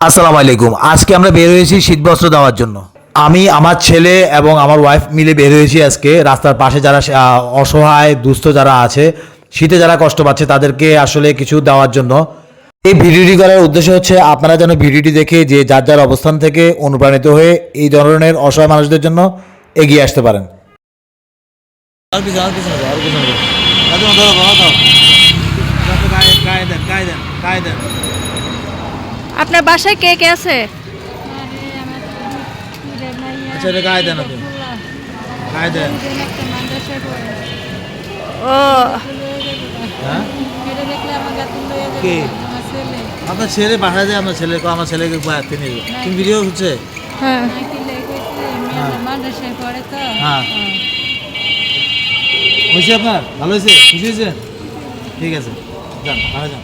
আসসালামু আলাইকুম। আজকে আমরা বের হয়েছি শীতবস্ত্র দেওয়ার জন্য। আমি আমার ছেলে এবং আমার ওয়াইফ মিলে বের হয়েছি আজকে। রাস্তার পাশে যারা অসহায় দুস্থ যারা আছে শীতে যারা কষ্ট পাচ্ছে তাদেরকে আসলে কিছু দেওয়ার জন্য। এই ভিডিওটি করার উদ্দেশ্য হচ্ছে আপনারা যেন ভিডিওটি দেখে যে যার যার অবস্থান থেকে অনুপ্রাণিত হয়ে এই ধরনের অসহায় মানুষদের জন্য এগিয়ে আসতে পারেন। আর আপনার বাসায় কে কে আছে? আচ্ছা এটা গায়ে দেন আপনি। গায়ে দেন। ও। হ্যাঁ? কে? আপনার ছেলে বাসায় যায় আপনার ছেলে আমার ছেলেকে বাড়তে নিয়ে তুমি ভিডিও হচ্ছে? হ্যাঁ। হ্যাঁ। হয়েছে আপনার? ভালো হয়েছে? খুশি হয়েছে ঠিক আছে। যান বাসায় যান।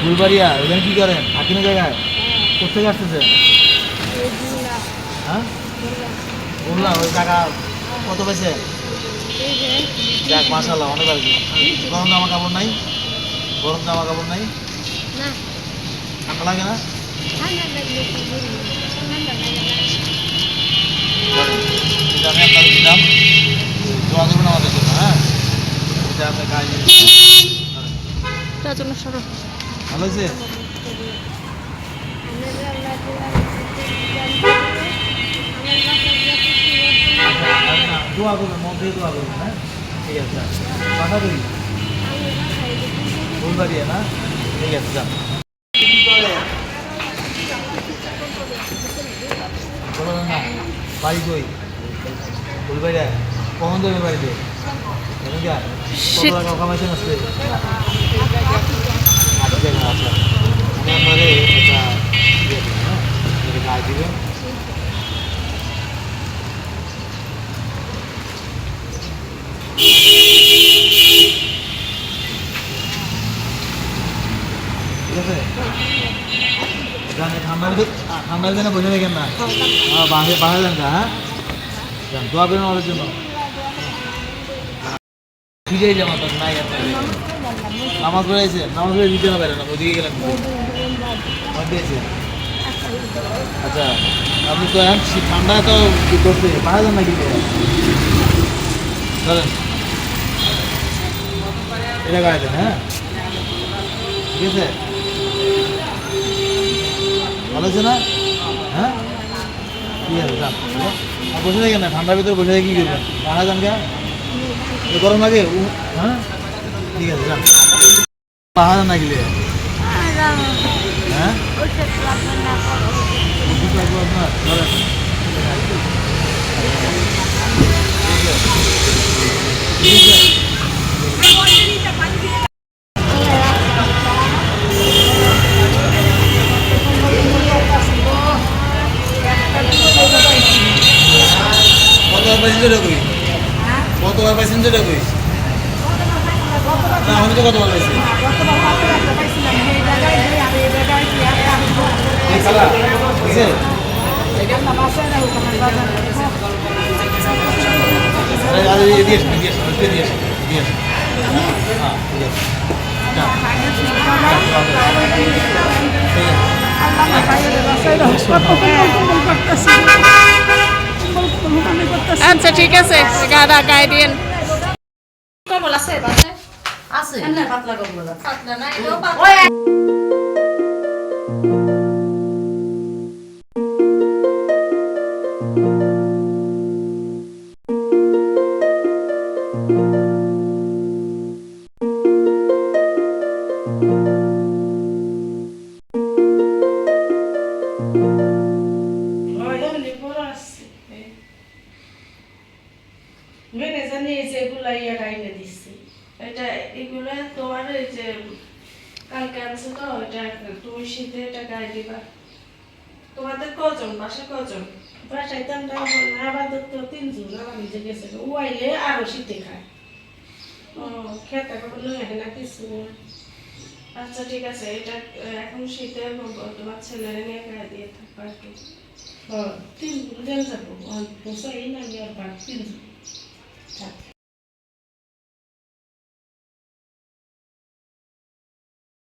ফুলবাড়িয়া এখানে কি করেন? থাকিনো জায়গায়? কোথেকে আসতেছে? হ্যাঁ? বললাম, ওই টাকা কত পেয়েছে? যাক মাসাল্লাহ অনেক আর গরম জামা কাপড় নাই? গরম জামা কাপড় নাই? ঠান্ডা লাগে না? এটা আমি আপনাকে দিলাম। দোয়া করবেন আমাদের জন্য হ্যাঁ? এটা আপনার কাজে তার জন্য সরো ভালো হয়েছে? দোয়া হ্যাঁ? ঠিক আছে, যান। বাসা করি ফুলবাড়িয়া না? ঠিক আছে, যান। বলো বাড়ি কই? ফুলবাড়িয়া কখন দেবে বাড়িতে? ঠান্ডার দিনে বসে থাকেন না গা, হ্যাঁ। দোয়া করেন আমাদের জন্য নামাজ নামাজ পড়ে হবে না আচ্ছা আপনি তো এখন ঠান্ডা তো করছে? পারা যান নাকি? এটা হ্যাঁ? ঠিক আছে? ভালো আছে না? হ্যাঁ? ঠিক আছে বসে থাকেন না, ঠান্ডার ভিতরে বসে থেকে কী করবেন? পারা যান গা। গরম লাগে? হ্যাঁ। ঠিক আছে যান। পাহাড় না গেলে? হ্যাঁ? কতবার পাইছেন যেটা কই? না আমি তো কতবার পাইছি? এই আচ্ছা ঠিক আছে। গাদা গায়ে দিন কমল আছে। আছে। পাতলা কমল পাতলা। না এটাও ওই এটা এগুলো তোমার এই যে কালকে আনছে তো এটা তুমি শীতে এটা গায়ে দিবা। তোমাদের কজন বাসা কজন? বাসায় তো আমরা আপাতত তিনজন আমার নিজে গেছে ও আইলে আরও শীতে খায়। ও খেতে কোনো লয়ে না কিছু। আচ্ছা ঠিক আছে এটা এখন শীতে তোমার ছেলেরা নিয়ে গায়ে দিয়ে থাকবা একটু তিনজন দেন যাব। পোষাই না আমি আর তিনজন। থাক